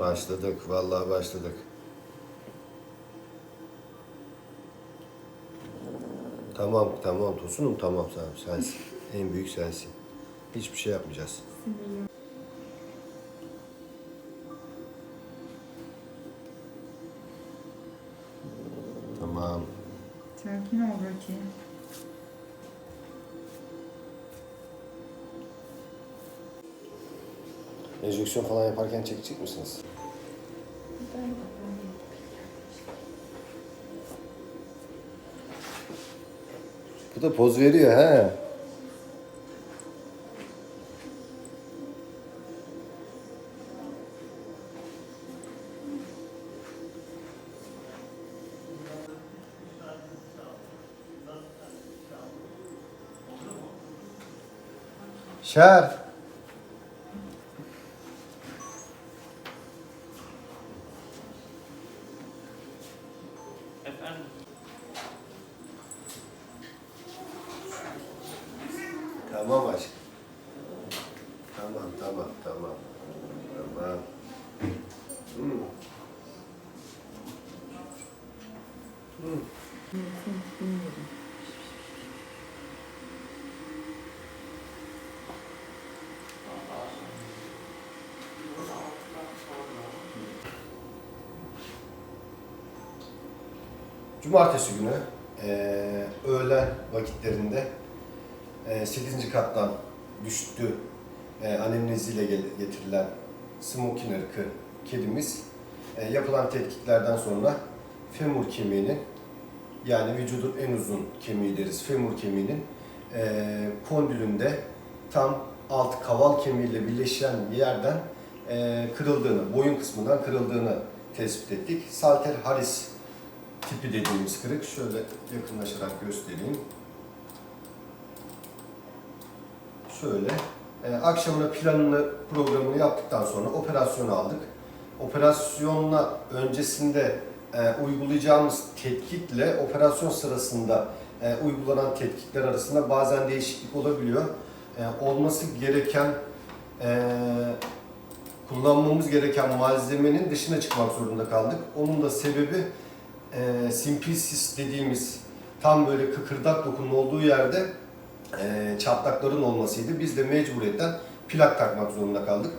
Başladık. Vallahi başladık. Tamam, tamam Tosunum tamam tamam sensin. En büyük sensin. Hiçbir şey yapmayacağız. Tamam. Sakin ol Rocky. Enjeksiyon falan yaparken çekecek misiniz? Bu da poz veriyor he. Şer. Efendim? Tamam aşkım. Tamam, tamam, tamam. Tamam. Hmm. Cumartesi günü eee öğlen vakitlerinde eee 8. kattan düştü eee anemneziyle getirilen Smokin ırkı kedimiz eee, yapılan tetkiklerden sonra femur kemiğinin yani vücudun en uzun kemiği deriz femur kemiğinin eee kondülünde tam alt kaval kemiğiyle birleşen bir yerden kırıldığını, boyun kısmından kırıldığını tespit ettik. Salter haris tipi dediğimiz kırık. Şöyle yakınlaşarak göstereyim. Şöyle. E, akşamına planını, programını yaptıktan sonra operasyonu aldık. Operasyonla öncesinde e, uygulayacağımız tetkikle operasyon sırasında e, uygulanan tetkikler arasında bazen değişiklik olabiliyor. E, olması gereken e, kullanmamız gereken malzemenin dışına çıkmak zorunda kaldık. Onun da sebebi e, simplicis dediğimiz tam böyle kıkırdak dokunun olduğu yerde e, çatlakların olmasıydı. Biz de mecburiyetten plak takmak zorunda kaldık.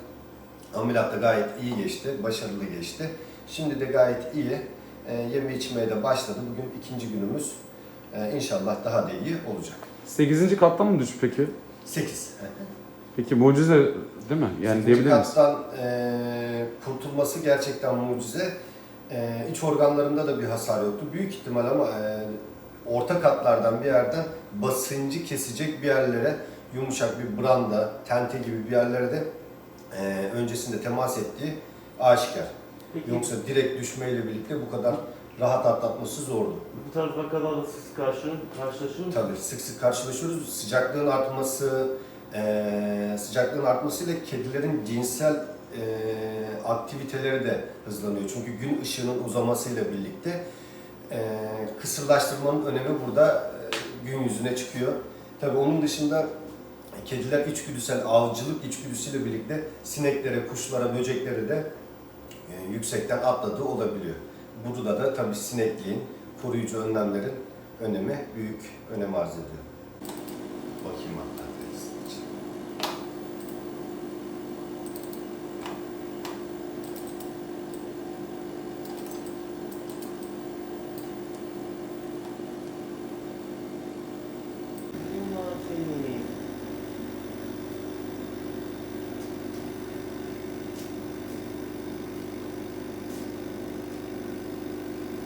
Ameliyat da gayet iyi geçti, başarılı geçti. Şimdi de gayet iyi. E, yeme içmeye de başladı. Bugün ikinci günümüz. E, inşallah daha da iyi olacak. 8. kattan mı düştü peki? 8. Peki mucize değil mi? Yani diyebilir miyiz? kattan e, kurtulması gerçekten mucize. E, iç organlarında da bir hasar yoktu. Büyük ihtimal ama e, orta katlardan bir yerden basıncı kesecek bir yerlere yumuşak bir branda, tente gibi bir yerlere de e, öncesinde temas ettiği aşikar. Peki Yoksa direkt düşmeyle birlikte bu kadar rahat atlatması zordu. bu tarz vakalarla siz karşı, karşılaşır mısınız? Tabii sık sık karşılaşıyoruz. Sıcaklığın artması, eee sıcaklığın artmasıyla kedilerin cinsel eee, aktiviteleri de hızlanıyor. Çünkü gün ışığının uzamasıyla birlikte kısırlaştırmanın önemi burada eee, gün yüzüne çıkıyor. Tabii onun dışında kediler içgüdüsel avcılık içgüdüsüyle birlikte sineklere, kuşlara, böceklere de eee, yüksekten atladığı olabiliyor. Burada da tabii sinekliğin, koruyucu önlemlerin önemi büyük önem arz ediyor.